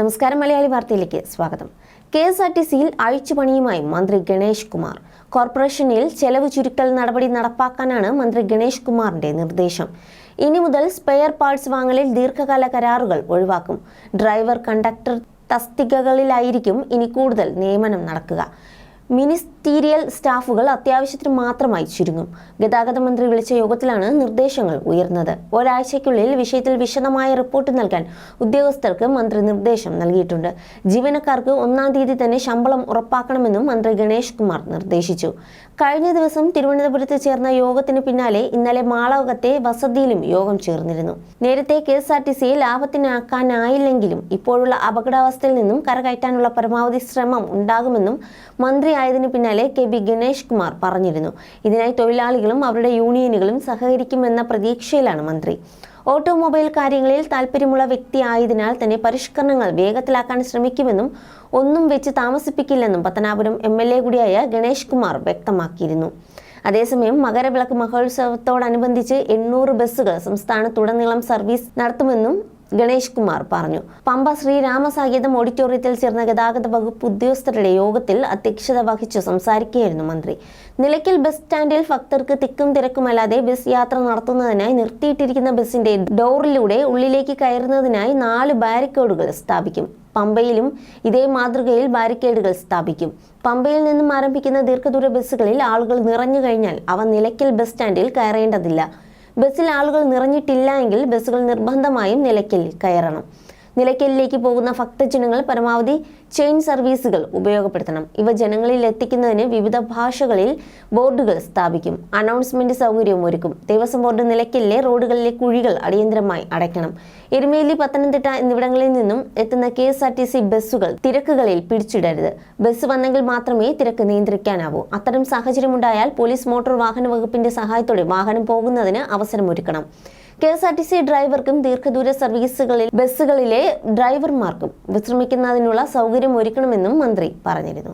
നമസ്കാരം മലയാളി വാർത്തയിലേക്ക് സ്വാഗതം. കെ എസ് ആർ ടി സിയിൽ അഴിച്ചുപണിയുമായി മന്ത്രി ഗണേഷ് കുമാർ. കോർപ്പറേഷനിൽ ചെലവ് ചുരുക്കൽ നടപടി നടപ്പാക്കാനാണ് മന്ത്രി ഗണേഷ് കുമാറിന്റെ നിർദ്ദേശം. ഇനി മുതൽ സ്പെയർ പാർട്സ് വാങ്ങലിൽ ദീർഘകാല കരാറുകൾ ഒഴിവാക്കും. ഡ്രൈവർ കണ്ടക്ടർ തസ്തികകളിലായിരിക്കും ഇനി കൂടുതൽ നിയമനം നടക്കുക. മിനിസ്റ്റീരിയൽ സ്റ്റാഫുകൾ അത്യാവശ്യത്തിന് മാത്രമായി ചുരുങ്ങും. ഗതാഗത മന്ത്രി വിളിച്ച യോഗത്തിലാണ് നിർദ്ദേശങ്ങൾ ഉയർന്നത്. ഒരാഴ്ചയ്ക്കുള്ളിൽ വിഷയത്തിൽ വിശദമായ റിപ്പോർട്ട് നൽകാൻ ഉദ്യോഗസ്ഥർക്ക് മന്ത്രി നിർദ്ദേശം നൽകിയിട്ടുണ്ട്. ജീവനക്കാർക്ക് ഒന്നാം തീയതി തന്നെ ശമ്പളം ഉറപ്പാക്കണമെന്നും മന്ത്രി ഗണേഷ് കുമാർ നിർദ്ദേശിച്ചു. കഴിഞ്ഞ ദിവസം തിരുവനന്തപുരത്ത് ചേർന്ന യോഗത്തിന് പിന്നാലെ ഇന്നലെ മാളവകത്തെ വസതിയിലും യോഗം ചേർന്നിരുന്നു. നേരത്തെ കെ എസ് ആർ ടി സിയെ ലാഭത്തിനാക്കാനായില്ലെങ്കിലും ഇപ്പോഴുള്ള അപകടാവസ്ഥയിൽ നിന്നും കരകയറ്റാനുള്ള പരമാവധി ശ്രമം ഉണ്ടാകുമെന്നും മന്ത്രി ആയതിനു പിന്നാലെ കെ ബി ഗണേഷ് കുമാർ പറഞ്ഞിരുന്നു. ഇതിനായി തൊഴിലാളികളും അവരുടെ യൂണിയനുകളും സഹകരിക്കുമെന്ന പ്രതീക്ഷയിലാണ് മന്ത്രി. ഓട്ടോമൊബൈൽ കാര്യങ്ങളിൽ താല്പര്യമുള്ള വ്യക്തി ആയതിനാൽ തന്നെ പരിഷ്കരണങ്ങൾ വേഗത്തിലാക്കാൻ ശ്രമിക്കുമെന്നും ഒന്നും വെച്ച് താമസിപ്പിക്കില്ലെന്നും പത്തനാപുരം എം എൽ എ കൂടിയായ ഗണേഷ് കുമാർ വ്യക്തമാക്കിയിരുന്നു. അതേസമയം മകരവിളക്ക് മഹോത്സവത്തോടനുബന്ധിച്ച് എണ്ണൂറ് ബസ്സുകൾ സംസ്ഥാനത്തുടനീളം സർവീസ് നടത്തുമെന്നും ഗണേഷ് കുമാർ പറഞ്ഞു. പമ്പ ശ്രീരാമസാഹിതം ഓഡിറ്റോറിയത്തിൽ ചേർന്ന ഗതാഗത വകുപ്പ് ഉദ്യോഗസ്ഥരുടെ യോഗത്തിൽ അധ്യക്ഷത വഹിച്ചു സംസാരിക്കുകയായിരുന്നു മന്ത്രി. നിലയ്ക്കൽ ബസ് സ്റ്റാൻഡിൽ ഭക്തർക്ക് തിക്കും തിരക്കുമല്ലാതെ ബസ് യാത്ര നടത്തുന്നതിനായി നിർത്തിയിട്ടിരിക്കുന്ന ബസിന്റെ ഡോറിലൂടെ ഉള്ളിലേക്ക് കയറുന്നതിനായി നാല് ബാരിക്കേഡുകൾ സ്ഥാപിക്കും. പമ്പയിലും ഇതേ മാതൃകയിൽ ബാരിക്കേഡുകൾ സ്ഥാപിക്കും. പമ്പയിൽ നിന്നും ആരംഭിക്കുന്ന ദീർഘദൂര ബസ്സുകളിൽ ആളുകൾ നിറഞ്ഞു കഴിഞ്ഞാൽ അവ നിലയ്ക്കൽ ബസ് സ്റ്റാൻഡിൽ കയറേണ്ടതില്ല. ബസ്സിൽ ആളുകൾ നിറഞ്ഞിട്ടില്ല എങ്കിൽ ബസ്സുകൾ നിർബന്ധമായും നിലയ്ക്കൽ കയറണം. നിലയ്ക്കലിലേക്ക് പോകുന്ന ഭക്തജനങ്ങൾ പരമാവധി ചെയിൻ സർവീസുകൾ ഉപയോഗപ്പെടുത്തണം. ഇവ ജനങ്ങളിൽ എത്തിക്കുന്നതിന് വിവിധ ഭാഷകളിൽ ബോർഡുകൾ സ്ഥാപിക്കും. അനൗൺസ്മെന്റ് സൗകര്യവും ഒരുക്കും. ദേവസ്വം ബോർഡ് നിലയ്ക്കലിലെ റോഡുകളിലെ കുഴികൾ അടിയന്തരമായി അടയ്ക്കണം. എരുമേലി പത്തനംതിട്ട എന്നിവിടങ്ങളിൽ നിന്നും എത്തുന്ന K S R T C ബസ്സുകൾ തിരക്കുകളിൽ പിടിച്ചിടരുത്. ബസ് വന്നെങ്കിൽ മാത്രമേ തിരക്ക് നിയന്ത്രിക്കാനാവൂ. അത്തരം സാഹചര്യമുണ്ടായാൽ പോലീസ് മോട്ടോർ വാഹന വകുപ്പിന്റെ സഹായത്തോടെ വാഹനം പോകുന്നതിന് അവസരമൊരുക്കണം K S R T C ഡ്രൈവർക്കും ദീർഘദൂര സർവീസുകളിൽ ബസ്സുകളിലെ ഡ്രൈവർമാർക്കും വിശ്രമിക്കുന്നതിനുള്ള സൗകര്യം ഒരുക്കണമെന്നും മന്ത്രി പറഞ്ഞിരുന്നു.